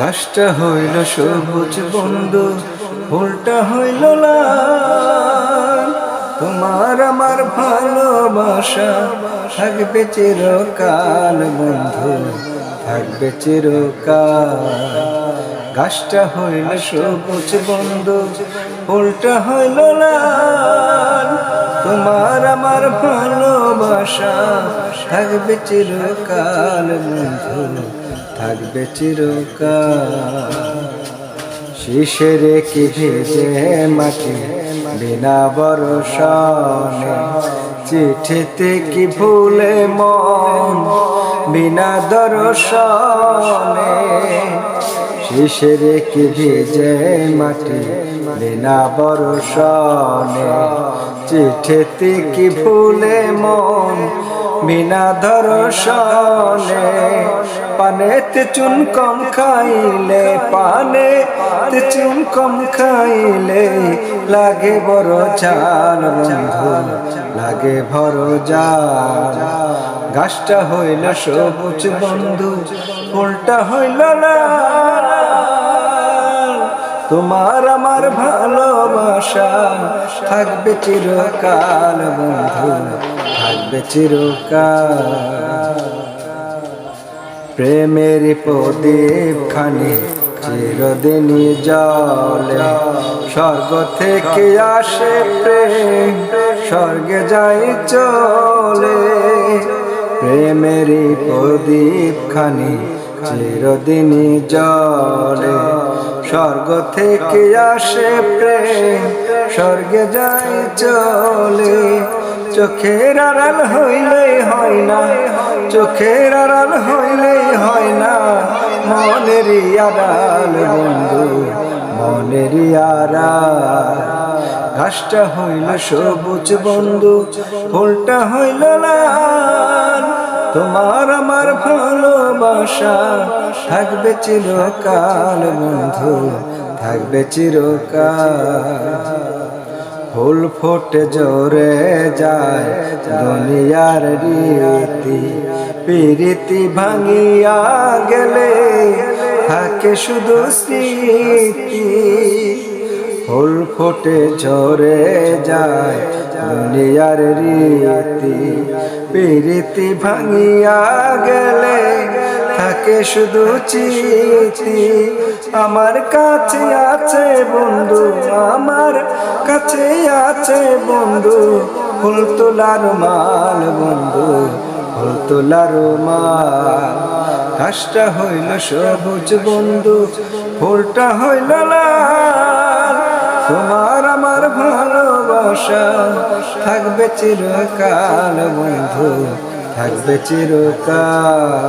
ঘাসটা হইল সবুজ বন্ধু, ফুলটা হইল লাল। তোমার আমার ভালোবাসা থাকবে চিরকাল বন্ধু, থাকবে চিরকাল। গাছটা হইল সবুজ বন্ধু, ফুলটা হইল লাল। তোমার আমার ভালোবাসা থাকবে চিরকাল বন্ধু, থাকবে চিরকাল। শিশের কি ভেজে মাটি, বিনা বরসনে চিঠিতে কি ভুলে মন? বিনা দর্শনে শিশের কি ভেজে মাটি? বিনা বরসনে চিঠিতে কি ভুলে মন বিনা দর্শনে পানেতে চুন কম খাইলে পানে চুন কম খাইলে লাগে বড় জাল লাগে বড় জাল গাছটা হইল সবুজ বন্ধু ফুলটা হইল লাল তোমার আমার ভালোবাসা থাকবে চিরকাল, বন্ধু, থাকবে চিরকাল। প্রেমের প্রদীপ খানি চিরদিনই জলে স্বর্গ থেকে আসে প্রেম, স্বর্গে যাই চলে। প্রেমের প্রদীপ খানি চিরদিনই জলে স্বর্গ থেকে আসে প্রেম, স্বর্গে যাই চলে। চোখের আড়াল হইলে হয় না, চোখের আড়াল হইলে হয় না। মনের আড়াল বন্ধু মনের আড়াল। ঘাসটা হইল সবুজ বন্ধু, ফুলটা হইল লাল। তোমার আমার ভালোবাসা থাকবে চিরকাল বন্ধু, থাকবে চিরকাল। ফুল ফোটে জোরে যায় দুনিয়ার রীতি, প্রীতি ভাঙিয়া গেলে থাকে শুধু স্মৃতি। ফুল ফোটে ঝরে যায় দুনিয়ার রীতি, প্রীতি ভাঙিয়া গেলে থাকে শুধু চিঠি। আমার কাছে আছে বন্ধু, আমার কাছে আছে বন্ধু। ফুল তোলার মাল বন্ধু ফুল তোলার মাল। ঘাসটা হইল সবুজ বন্ধু, ফুলটা হইল লাল। তোমার আমার ভালোবাসা থাকবে চিরকাল বন্ধু, থাকবে চিরকাল।